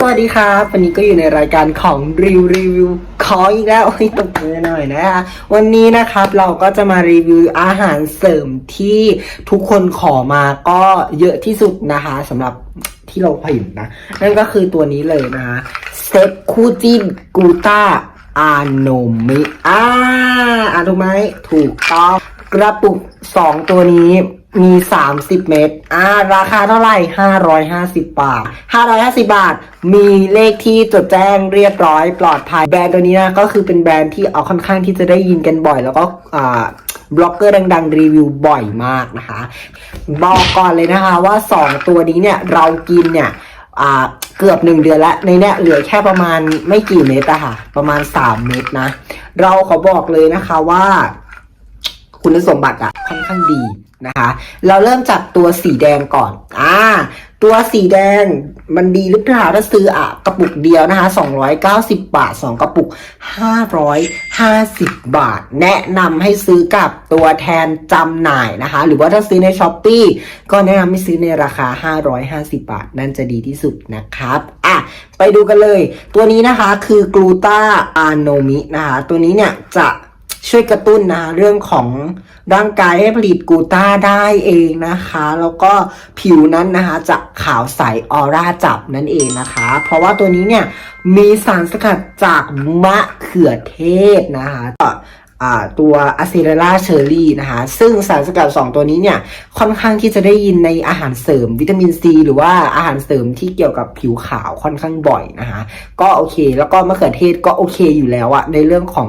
สวัสดีครับ วันนี้ก็อยู่ในรายการของรีวิวรีวิวขออีกแล้วโอ้ยตกมือหน่อยนะคะวันนี้นะครับเราก็จะมารีวิวอาหารเสริมที่ทุกคนขอมาก็เยอะที่สุดนะคะสำหรับที่เราผลิตนะ นั่นก็คือตัวนี้เลยนะคะเซ็ตคูจินกูต้าอาโนมิอ่าอ่านถูกไหมถูกต้องกระปุกสองตัวนี้ มี 30 เม็ดอ่า ราคาเท่าไหร่ 550 บาท 550 บาท มีเลขที่จดแจ้งเรียบร้อยปลอดภัย แบรนด์ตัวนี้นะก็คือเป็นแบรนด์ที่เอาค่อนข้างที่จะได้ยินกันบ่อย แล้วก็อ่าบล็อกเกอร์ดังๆ รีวิวบ่อยมากนะคะ บอกก่อนเลยนะคะว่า 2 ตัวนี้เนี่ยเรากินเนี่ยอ่าเกือบหนึ่งเดือนแล้วในเนี้ยเหลือแค่ประมาณไม่กี่เม็ดอะค่ะ ประมาณ 3 เม็ดนะ เราขอบอกเลยนะคะว่า คุณสมบัติอะค่อนข้างดี นะคะ เราเริ่มจากตัวสีแดงก่อน อ่า ตัวสีแดงมันดีหรือเปล่าถ้าซื้ออะกระปุกเดียวนะคะ 290 บาท 2 กระปุก 550 บาท แนะนำให้ซื้อกับตัวแทนจำหน่ายนะคะ หรือว่าถ้าซื้อในช้อปปีก็แนะนำให้ซื้อในราคา 550 บาท นั่นจะดีที่สุดนะครับอะไปดูกันเลย ตัวนี้นะคะคือกลูตาอาโนมินะคะ ตัวนี้เนี่ยจะ ช่วยกระตุ้นนะเรื่องของร่างกายให้ผลิตกูต้าได้เองนะคะ แล้วก็ผิวนั้นนะคะจะขาวใสออร่าจับนั่นเองนะคะ เพราะว่าตัวนี้เนี่ยมีสารสกัดจากมะเขือเทศนะคะ ตัวอะซิเรล่าเชอร์รี่นะคะ ซึ่งสารสกัด 2 ตัวนี้เนี่ย ค่อนข้างที่จะได้ยินในอาหารเสริมวิตามินซีหรือว่าอาหารเสริมที่เกี่ยวกับผิวขาวค่อนข้างบ่อยนะคะ ก็โอเค แล้วก็มะเขือเทศก็โอเคอยู่แล้วอะในเรื่องของ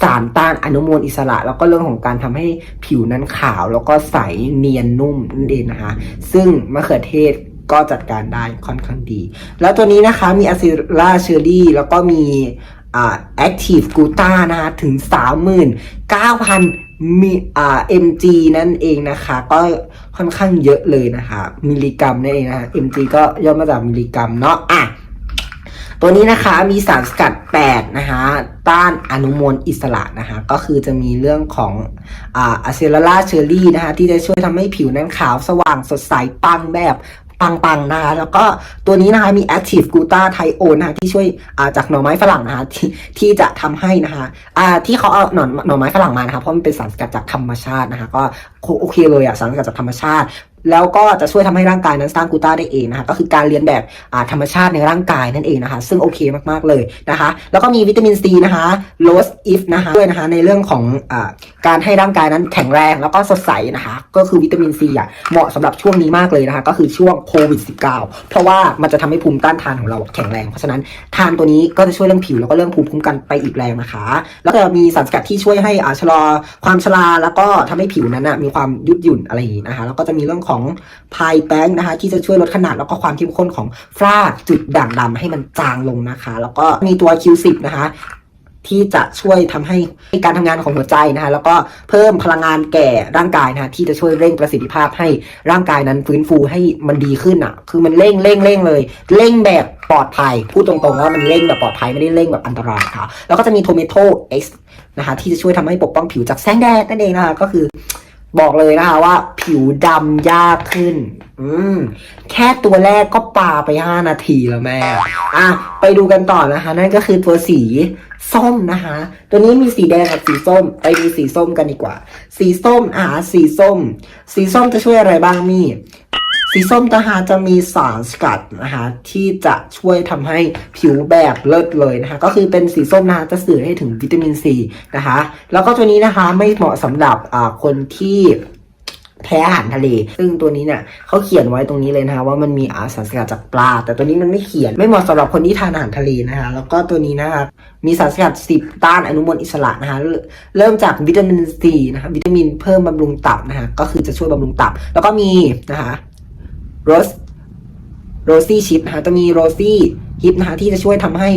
สารต้านอนุมูลอิสระ แล้วก็เรื่องของการทำให้ผิวนั้นขาวแล้วก็ใสเนียนนุ่มนั่นเองนะคะ ซึ่งมะเขือเทศก็จัดการได้ค่อนข้างดี แล้วตัวนี้นะคะมีอะซิล่าเชอร์รี่แล้วก็มี อ่าแอคทีฟกูต้านะคะ ถึง 39,000มิอ่า mg นั่นเองนะคะ ก็ค่อนข้างเยอะเลยนะคะ มิลลิกรัมนั่นเองนะคะ mg ก็ย่อมาจากมิลลิกรัมเนาะอะตัวนี้นะคะมีสารสกัด 8 นะคะต้านอนุมูลอิสระนะคะก็คือจะมีเรื่องของอะเซลลาเชอรี่นะคะที่จะช่วยทำให้ผิวนั้นขาวสว่างสดใสปังแบบ ปังๆนะคะแล้วก็ตัวนี้นะคะมี Active g l u t a t h i o n นะคะที่ช่วยาจากหน่อไม้ฝรั่งนะคะที่ที่จะทำให้นะคะอ่าที่เขาเอาหน่อหน่อไม้ฝรั่งมานะคะเพราะมันเป็นสารสกัดจากธรรมชาตินะคะก็โอเคเลยอะสารสกัดจากธรรมชาติ แล้วก็จะช่วยทำให้ร่างกายนั้นสร้างกูต้าได้เองนะคะก็คือการเรียนแบบธรรมชาติในร่างกายนั่นเองนะคะ ซึ่งโอเคมากๆเลยนะคะ แล้วก็มีวิตามินซีนะคะโรสอิฟนะคะด้วยนะคะในเรื่องของอการให้ร่างกายนั้นแข็งแรงแล้วก็สดใสนะคะ ก็คือวิตามินซีอะเหมาะสำหรับช่วงนี้มากเลยนะคะ ก็คือช่วงโควิด -19 เพราะว่ามันจะทำให้ภูมิต้านทานของเราแข็งแรง เพราะฉะนั้นทานตัวนี้ก็จะช่วยเรื่องผิวแล้วก็เรื่องภูมิคุ้มกันไปอีกแรงนะคะ แล้วก็มีสารสกัดที่ช่วยให้อชะลอความชราแล้วก็ทำให้ผิวนั้นนะมีความยืดหยุ่นอะไรอย่างนี้นะคะแล้วก็จะมีเรื่องของพายแป้งนะคะ ที่จะช่วยลดขนาดแล้วก็ความเข้มข้นของฝ้าจุดด่างดำให้มันจางลงนะคะ แล้วก็มีตัว Q10 นะคะที่จะช่วยทำให้การทำงานของหัวใจนะคะแล้วก็เพิ่มพลังงานแก่ร่างกายนะคะที่จะช่วยเร่งประสิทธิภาพให้ร่างกายนั้นฟื้นฟูให้มันดีขึ้นอะ คือมันเร่งเร่งเร่งเลย เร่งแบบปลอดภัยพูดตรงๆว่ามันเร่งแบบปลอดภัยไม่ได้เร่งแบบอันตรายค่ะ แล้วก็จะมีโทเมโต X นะคะที่จะช่วยทำให้ปกป้องผิวจากแสงแดดนั่นเองนะคะก็คือ บอกเลยนะคะว่า ผิวดำยากขึ้น อืม แค่ตัวแรกก็ปาไป 5 นาทีแล้วแม่ อะ ไปดูกันต่อนะคะ นั่นก็คือตัวสีส้มนะคะ ตัวนี้มีสีแดงกับสีส้ม ไปดูสีส้มกันดีกว่า สีส้มอะสีส้ม สีส้มจะช่วยอะไรบ้างมี่ สีส้มนะคะจะมีสารสกัดนะคะที่จะช่วยทำให้ผิวแบบเลิศเลยนะคะ ก็คือเป็นสีส้มนะคะจะสื่อให้ถึงวิตามินซีนะคะ แล้วก็ตัวนี้นะคะไม่เหมาะสำหรับคนที่แพ้อาหารทะเล ซึ่งตัวนี้เนี่ยเขาเขียนไว้ตรงนี้เลยนะคะว่ามันมีอาสารสกัดจากปลา แต่ตัวนี้มันไม่เขียน ไม่เหมาะสำหรับคนที่ทานอาหารทะเลนะคะ แล้วก็ตัวนี้นะคะ มีสารสกัด 10 ต้านอนุมูลอิสระนะคะ เริ่มจากวิตามินซีนะคะ วิตามินเพิ่มบำรุงตับนะคะ ก็คือจะช่วยบำรุงตับ แล้วก็มีนะคะ โรสโรซี่ชิพนะคะจะมีโรซี่ ฮิปนะคะที่จะช่วยทำให้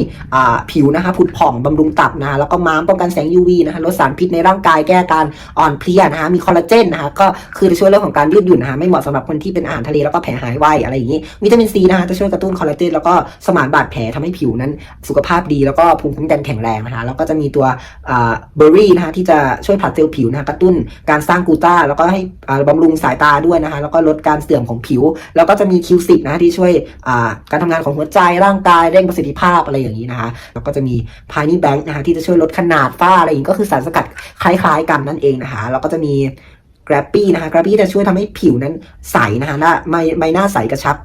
ผิวนะคะผุดผ่องบำรุงตับนะคะแล้วก็ม้ามป้องกันแสง UV นะคะลดสารพิษในร่างกายแก้การอ่อนเพลียนะคะมีคอลลาเจนนะคะก็คือจะช่วยเรื่องของการยืดหยุ่นนะคะไม่เหมาะสำหรับคนที่เป็นอาหารทะเลแล้วก็แผลหายไวอะไรอย่างนี้วิตามินซีนะคะจะช่วยกระตุ้นคอลลาเจนแล้วก็สมานบาดแผลทำให้ผิวนั้นสุขภาพดีแล้วก็ภูมิคุ้มกันแข็งแรงนะคะแล้วก็จะมีตัวเบอร์รี่นะคะที่จะช่วยผลัดเซลล์ผิวนะคะกระตุ้นการสร้างกูต้า แล้วก็ให้อ่าบำรุงสายตาด้วยนะคะแล้วก็ลดการเสื่อมของผิว แล้วก็จะมีคิวสิกนะคะที่ช่วยการทำงานของหัวใจร่างกายเร่งประสิทธิภาพอะไรอย่างนี้นะคะแล้วก็จะมีพานี่แบงค์นะคะที่จะช่วยลดขนาดฝ้าอะไรอย่างนี้ก็คือสารสกัดคล้าย ๆ กันนั่นเองนะคะแล้วก็จะมี g r a b b y นะคะ g r a b b y จะช่วยทำให้ผิวนั้นใสนะคะหน้าไม่ไม่หน้าใสกระชับ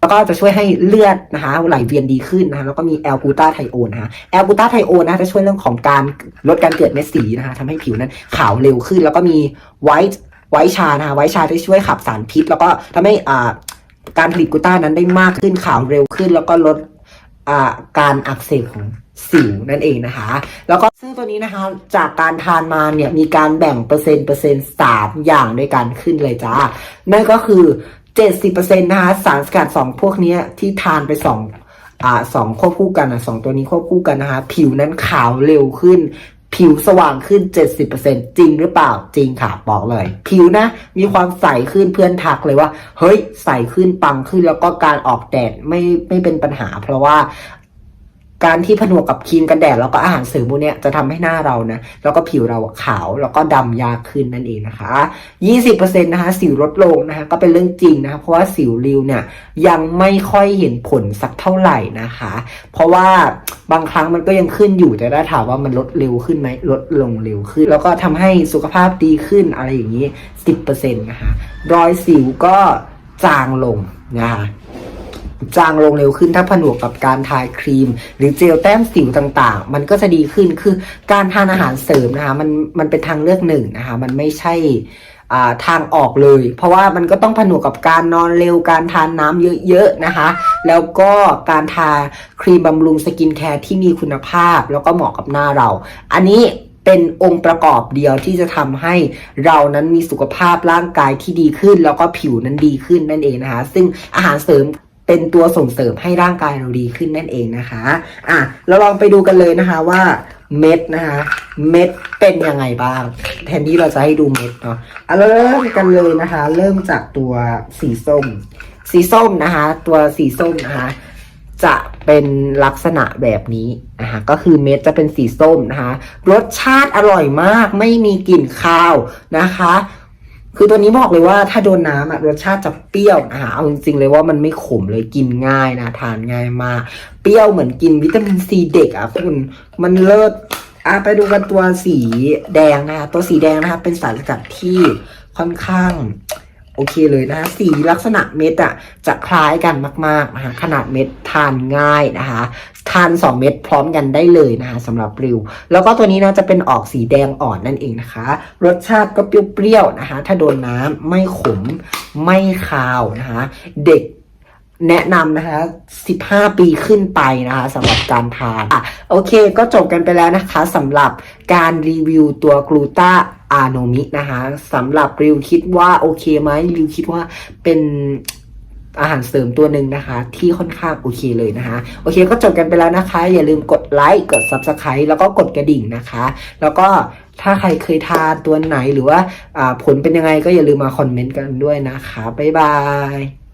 แล้วก็จะช่วยให้เลือดนะคะไหลเวียนดีขึ้นนะคะแล้วก็มีแอลกูตาไทโอนนะคะแอลกูตาไทโอนนะคะจะช่วยเรื่องของการลดการเกิดเม็ดสีนะคะทำให้ผิวนั้นขาวเร็วขึ้น แล้วก็มีไวท์ไวท์ชานะคะไวท์ชาจะช่วยขับสารพิษ แล้วก็ทำให้อ่าการผลิตกูต้านั้นได้มากขึ้นขาวเร็วขึ้น แล้วก็ลด การอักเสบของสิวนั่นเองนะคะ แล้วก็ซึ่งตัวนี้นะคะจากการทานมาเนี่ยมีการแบ่งเปอร์เซ็นต์เปอร์เซ็นต์สามอย่างด้วยกันขึ้นเลยจ้า นั่นก็คือเจ็ดสิบเปอร์เซ็นต์นะคะสารสกัดสองพวกนี้ที่ทานไปสองอ่าสองควบคู่กันอะสองตัวนี้ควบคู่กันนะคะ ผิวนั้นขาวเร็วขึ้น ผิวสว่างขึ้น 70%จริงหรือเปล่าจริงค่ะ บอกเลย ผิวนะ มีความใสขึ้นเพื่อนทักเลยว่า เฮ้ย ใสขึ้นปังขึ้นแล้วก็การออกแดดไม่ไม่เป็นปัญหา เพราะว่า การที่ผนวกกับครีมกันแดดแล้วก็อาหารเสริมพวกนี้จะทำให้หน้าเรานะ แล้วก็ผิวเราขาวแล้วก็ดำยากขึ้นนั่นเองนะคะ 20%นะคะสิวลดลงนะคะก็เป็นเรื่องจริงนะคะเพราะว่าสิวริวเนี่ยยังไม่ค่อยเห็นผลสักเท่าไหร่นะคะ เพราะว่าบางครั้งมันก็ยังขึ้นอยู่แต่ถ้าถามว่ามันลดเร็วขึ้นไหมลดลงเร็วขึ้น แล้วก็ทำให้สุขภาพดีขึ้นอะไรอย่างนี้ 10%นะคะรอยสิวก็จางลงนะคะ จางลงเร็วขึ้นถ้าผนวกกับการทาครีม หรือเจลแต้มสิวต่างๆ มันก็จะดีขึ้นคือการทานอาหารเสริมนะคะมันมันเป็นทางเลือกหนึ่งนะคะมันไม่ใช่อ่าทางออกเลย เพราะว่ามันก็ต้องผนวกกับการนอนเร็วการทานน้ำเยอะๆนะคะ แล้วก็การทาครีมบำรุงสกินแคร์ที่มีคุณภาพ แล้วก็เหมาะกับหน้าเรา อันนี้เป็นองค์ประกอบเดียวที่จะทำให้เรานั้นมีสุขภาพร่างกายที่ดีขึ้น แล้วก็ผิวนั้นดีขึ้นนั่นเองนะคะ ซึ่งอาหารเสริม เป็นตัวส่งเสริมให้ร่างกายเราดีขึ้นนั่นเองนะคะ อะ เราลองไปดูกันเลยนะคะว่าเม็ดนะคะ เม็ดเป็นยังไงบ้าง แทนที่เราจะให้ดูเม็ดเนาะอะเราเริ่มกันเลยนะคะ เริ่มจากตัวสีส้ม สีส้มนะคะ ตัวสีส้มนะคะ จะเป็นลักษณะแบบนี้นะคะก็คือเม็ดจะเป็นสีส้มนะคะ รสชาติอร่อยมาก ไม่มีกลิ่นคาวนะคะ คือตัวนี้บอกเลยว่าถ้าโดนน้ำอะรสชาติจะเปรี้ยวนะคะเอาจริงๆเลยว่ามันไม่ขมเลยกินง่ายนะทานง่ายมาก เปรี้ยวเหมือนกินวิตามินซีเด็กอะคุณมันเลิศอะไปดูกันตัวสีแดงนะคะตัวสีแดงนะคะเป็นสารสกัดที่ค่อนข้าง โอเคเลยนะคะสีลักษณะเม็ดอะจะคล้ายกันมากๆนะคะขนาดเม็ดทานง่ายนะคะทาน 2 เม็ดพร้อมกันได้เลยนะคะสำหรับริว แล้วก็ตัวนี้นะจะเป็นออกสีแดงอ่อนนั่นเองนะคะ รสชาติก็เปรี้ยวๆนะคะ ถ้าโดนน้ำไม่ขมไม่คาวนะคะ เด็ก แนะนำนะคะ 15 ปีขึ้นไปนะคะสำหรับการทานอะโอเคก็จบกันไปแล้วนะคะสำหรับการรีวิวตัวกลูตาอาโนมินะคะสำหรับริวคิดว่าโอเคไหมริวคิดว่าเป็นอาหารเสริมตัวหนึ่งนะคะ ที่ค่อนข้างโอเคเลยนะคะโอเคก็จบกันไปแล้วนะคะ อย่าลืมกดไลค์กด Subscribe แล้วก็กดกระดิ่งนะคะ แล้วก็ถ้าใครเคยทานตัวไหนหรือว่าอ่าผลเป็นยังไงก็อย่าลืมมาคอมเมนต์กันด้วยนะคะบ๊ายบาย